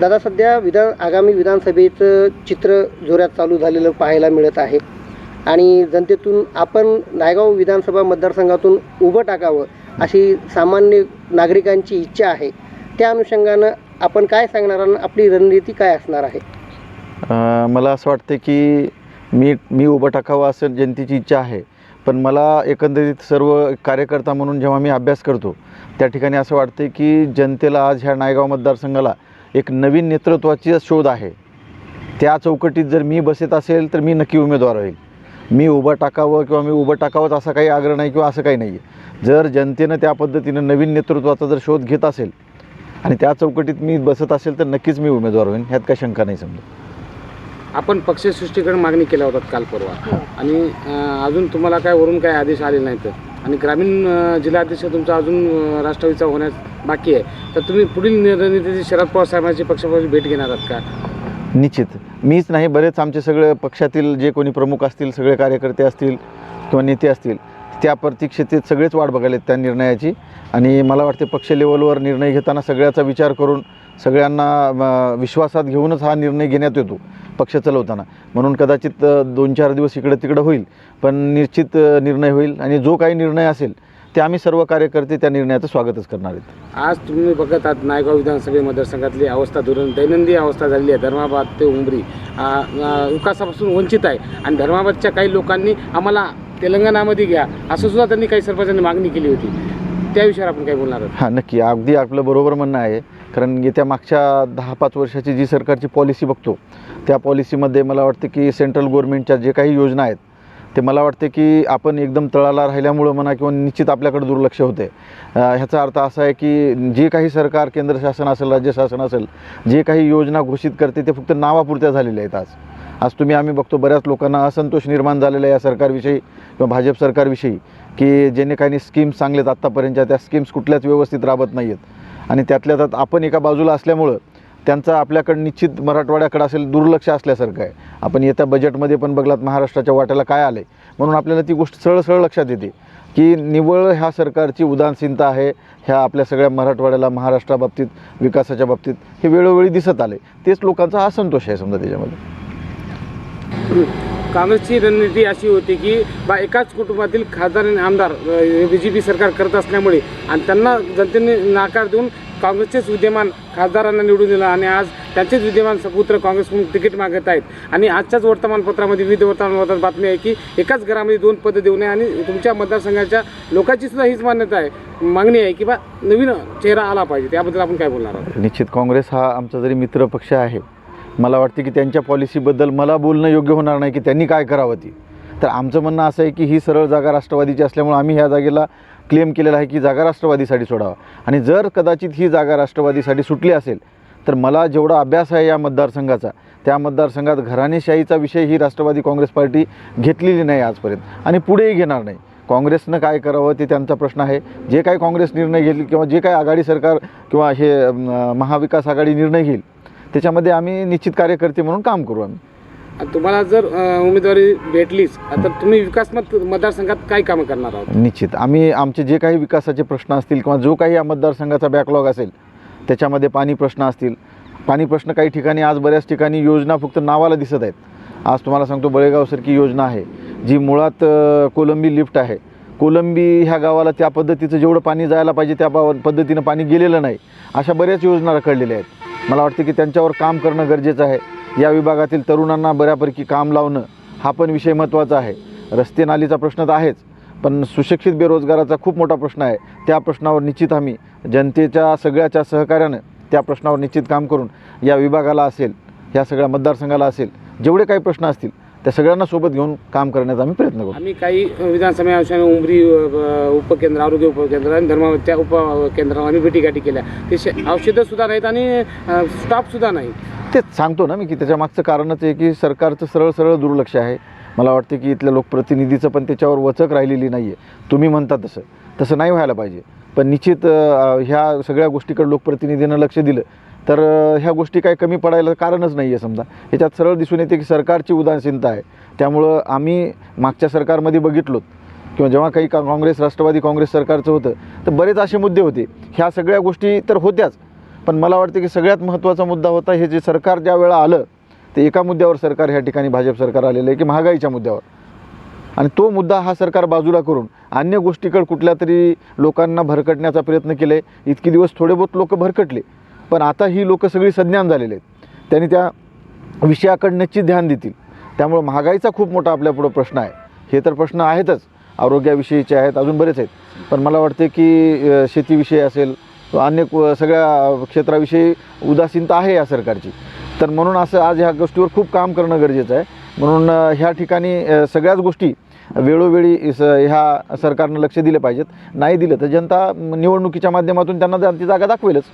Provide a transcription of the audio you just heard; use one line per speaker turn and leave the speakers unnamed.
दादा सध्या विधान आगामी विधानसभेचं चित्र जोरात चालू झालेलं पाहायला मिळत आहे. आणि जनतेतून आपण नायगाव विधानसभा मतदारसंघातून उभं टाकावं अशी सामान्य नागरिकांची इच्छा आहे. त्या अनुषंगानं आपण काय सांगणार आणि आपली रणनीती काय असणार आहे?
मला असं वाटतं की मी मी उभं टाकावं असं जनतेची इच्छा आहे. पण मला एकंदरीत सर्व कार्यकर्ता म्हणून जेव्हा मी अभ्यास करतो त्या ठिकाणी असं वाटतं की जनतेला आज ह्या नायगाव मतदारसंघाला एक नवीन नेतृत्वाची शोध आहे. त्या चौकटीत जर मी बसत असेल तर मी नक्की उमेदवार होईल. मी उभं टाकावं किंवा मी उभं टाकावंच असा काही आग्रह नाही किंवा असं काही नाही. आहे जर जनतेनं त्या पद्धतीनं नवीन नेतृत्वाचा जर शोध घेत असेल आणि त्या चौकटीत मी बसत असेल तर नक्कीच मी उमेदवार होईन ह्यात काही शंका नाही समजा.
आपण पक्षसृष्टीकडे मागणी केल्या होतात काल परवा. आणि अं, अजून तुम्हाला काय वरून काय आदेश आले नाहीत आणि ग्रामीण जिल्हाध्यक्ष तुमचा अजून राष्ट्रवादीचा होण्यास बाकी आहे. तर तुम्ही पुढील रणनीतीची शरद पवार साहेबांची पक्षाची भेट घेणार आहात का?
निश्चित. मीच नाही बरेच आमचे सगळे पक्षातील जे कोणी प्रमुख असतील सगळे कार्यकर्ते असतील किंवा नेते असतील त्या प्रतीक्षेतेत सगळेच वाट बघायला आहेत त्या निर्णयाची. आणि मला वाटते पक्ष लेवलवर निर्णय घेताना सगळ्याचा विचार करून सगळ्यांना विश्वासात घेऊनच हा निर्णय घेण्यात येतो पक्ष चालवताना. म्हणून कदाचित दोन चार दिवस इकडं तिकडं होईल पण निश्चित निर्णय होईल आणि जो काही निर्णय असेल ते आम्ही सर्व कार्यकर्ते त्या निर्णयाचं स्वागतच करणार आहेत.
आज तुम्ही बघत आहात नायगाव विधानसभा मतदारसंघातली अवस्था धोरण दैनंदिन अवस्था झालेली आहे. धर्माबाद ते उमरी विकासापासून वंचित आहे. आणि धर्माबादच्या काही लोकांनी आम्हाला तेलंगणामध्ये घ्या. असं सुद्धा त्यांनी काही सरपंचांनी मागणी केली होती. त्या विषयावर आपण काय बोलणार आहात.
हां नक्की. अगदी आपलं बरोबर म्हणणं आहे. कारण येत्या मागच्या दहा पाच वर्षाची जी सरकारची पॉलिसी बघतो त्या पॉलिसीमध्ये मला वाटतं की सेंट्रल गव्हर्नमेंटच्या जे काही योजना आहेत ते मला वाटते की आपण एकदम तळाला राहिल्यामुळं म्हणा किंवा निश्चित आपल्याकडे दुर्लक्ष होते. ह्याचा अर्थ असा आहे की जे काही सरकार केंद्र शासन असेल राज्य शासन असेल जे काही योजना घोषित करते ते फक्त नावापुरत्या झालेल्या आहेत आज. आज तुम्ही आम्ही बघतो बऱ्याच लोकांना असंतोष निर्माण झालेला आहे या सरकारविषयी किंवा भाजप सरकारविषयी की जेणे काही स्कीम्स सांगलेत आत्तापर्यंतच्या त्या स्कीम्स कुठल्याच व्यवस्थित राबत नाही आहेत आणि त्यातल्या त्यात आपण एका बाजूला असल्यामुळं त्यांचा आपल्याकडं निश्चित मराठवाड्याकडे असेल दुर्लक्ष असल्यासारखं आहे. आपण येत्या बजेटमध्ये पण बघलात महाराष्ट्राच्या वाट्याला काय आलं आहे म्हणून आपल्याला ती गोष्ट सरळ सरळ लक्षात येते की निव्वळ ह्या सरकारची उदासीनता आहे ह्या आपल्या सगळ्या मराठवाड्याला महाराष्ट्राबाबतीत विकासाच्या बाबतीत हे वेळोवेळी दिसत आले. तेच लोकांचा असंतोष आहे समजा त्याच्यामध्ये.
काँग्रेसची रणनीती अशी होती की बा एकाच कुटुंबातील खासदार आणि आमदार बी जे पी सरकार करत असल्यामुळे आणि त्यांना जनतेने नाकार देऊन काँग्रेसचेच विद्यमान खासदारांना निवडून दिलं आणि आज त्यांचेच विद्यमान सपुत्र काँग्रेसकडून तिकीट मागत आहेत. आणि आजच्याच वर्तमानपत्रामध्ये विविध वर्तमानपत्रात बातमी आहे की एकाच घरामध्ये दोन पदं देऊ नये आणि तुमच्या मतदारसंघाच्या लोकांची सुद्धा हीच मान्यता आहे. मागणी आहे की बा नवीन चेहरा आला पाहिजे. त्याबद्दल आपण काय बोलणार आहोत?
निश्चित काँग्रेस हा आमचा जरी मित्र पक्ष आहे मला वाटते की त्यांच्या पॉलिसीबद्दल मला बोलणं योग्य होणार नाही की त्यांनी काय करावं ती. तर आमचं म्हणणं असं आहे की ही सरळ जागा राष्ट्रवादीची असल्यामुळे आम्ही ह्या जागेला क्लेम केलेला आहे की जागा राष्ट्रवादीसाठी सोडावा. आणि जर कदाचित ही जागा राष्ट्रवादीसाठी सुटली असेल तर मला जेवढा अभ्यास आहे या मतदारसंघाचा त्या मतदारसंघात घराणेशाहीचा विषय ही राष्ट्रवादी काँग्रेस पार्टी घेतलेली नाही आजपर्यंत आणि पुढेही घेणार नाही. काँग्रेसनं काय करावं ते त्यांचा प्रश्न आहे. जे काही काँग्रेस निर्णय घेईल किंवा जे काही आघाडी सरकार किंवा हे महाविकास आघाडी निर्णय घेईल त्याच्यामध्ये आम्ही निश्चित कार्यकर्ते म्हणून काम करू आम्ही.
तुम्हाला जर उमेदवारी भेटलीच तर तुम्ही विकास मत मतदारसंघात काय कामं करणार आहोत?
निश्चित. आम्ही आमचे जे काही विकासाचे प्रश्न असतील किंवा जो काही या मतदारसंघाचा बॅकलॉग असेल त्याच्यामध्ये पाणी प्रश्न असतील. पाणी प्रश्न काही ठिकाणी आज बऱ्याच ठिकाणी योजना फक्त नावाला दिसत आहेत. आज तुम्हाला सांगतो बळेगावसारखी योजना आहे जी मुळात कोलंबी लिफ्ट आहे. कोलंबी ह्या गावाला त्या पद्धतीचं जेवढं पाणी जायला पाहिजे त्या पद्धतीनं पाणी गेलेलं नाही. अशा बऱ्याच योजना रखडलेल्या आहेत. मला वाटतं की त्यांच्यावर काम करणं गरजेचं आहे. या विभागातील तरुणांना बऱ्यापैकी काम लावणं हा पण विषय महत्त्वाचा आहे. रस्ते नालीचा प्रश्न तर आहेच पण सुशिक्षित बेरोजगाराचा खूप मोठा प्रश्न आहे. त्या प्रश्नावर निश्चित आम्ही जनतेच्या सगळ्याच्या सहकार्यानं त्या प्रश्नावर निश्चित काम करून या विभागाला असेल या सगळ्या मतदारसंघाला असेल जेवढे काही प्रश्न असतील त्या सगळ्यांना सोबत घेऊन काम करण्याचा आम्ही प्रयत्न करू
आम्ही काही विधानसभा अंशाने उमरी उपकेंद्र आरोग्य उपकेंद्र आणि धर्मावरच्या उपकेंद्रावर आम्ही भेटीगाठी केल्या. ते औषधंसुद्धा नाहीत आणि स्टाफसुद्धा नाही.
तेच सांगतो ना मी की त्याच्या मागचं कारणच आहे की सरकारचं सरळ सरळ दुर्लक्ष आहे. मला वाटते की इथल्या लोकप्रतिनिधीचं पण त्याच्यावर वचक राहिलेली नाही आहे तुम्ही म्हणता तसं. तसं नाही व्हायला पाहिजे. पण निश्चित ह्या सगळ्या गोष्टीकडे लोकप्रतिनिधीनं लक्ष दिलं तर ह्या गोष्टी काही कमी पडायला कारणच नाही आहे समजा. ह्याच्यात सरळ दिसून येते की सरकारची उदासीनता आहे. त्यामुळं आम्ही मागच्या सरकारमध्ये बघितलोत. किंवा जेव्हा काही काँग्रेस राष्ट्रवादी काँग्रेस सरकारचं होतं तर बरेच असे मुद्दे होते. ह्या सगळ्या गोष्टी तर होत्याच. पण मला वाटतं की सगळ्यात महत्त्वाचा मुद्दा होता हे जे सरकार ज्या वेळा आलं ते एका मुद्द्यावर सरकार ह्या ठिकाणी भाजप सरकार आलेलं आहे की महागाईच्या मुद्द्यावर. आणि तो मुद्दा हा सरकार बाजूला करून अन्य गोष्टीकडे कुठल्या तरी लोकांना भरकटण्याचा प्रयत्न केले. इतके दिवस थोडे बहुत लोक भरकटले. पण आता ही लोक सगळी संज्ञान झालेले आहेत. त्यांनी त्या विषयाकडे निश्चित ध्यान देतील. त्यामुळं महागाईचा खूप मोठा आपल्यापुढं प्रश्न आहे. हे तर प्रश्न आहेतच. आरोग्याविषयीचे आहेत अजून बरेच आहेत. पण मला वाटते की शेतीविषयी असेल अनेक अन्य सगळ्या क्षेत्राविषयी उदासीनता आहे या सरकारची. तर म्हणून असं आज ह्या गोष्टीवर खूप काम करणं गरजेचं आहे. म्हणून ह्या ठिकाणी सगळ्याच गोष्टी वेळोवेळी स ह्या सरकारनं लक्ष दिले पाहिजेत. नाही दिलं तर जनता निवडणुकीच्या माध्यमातून त्यांना ती जागा दाखवेलच.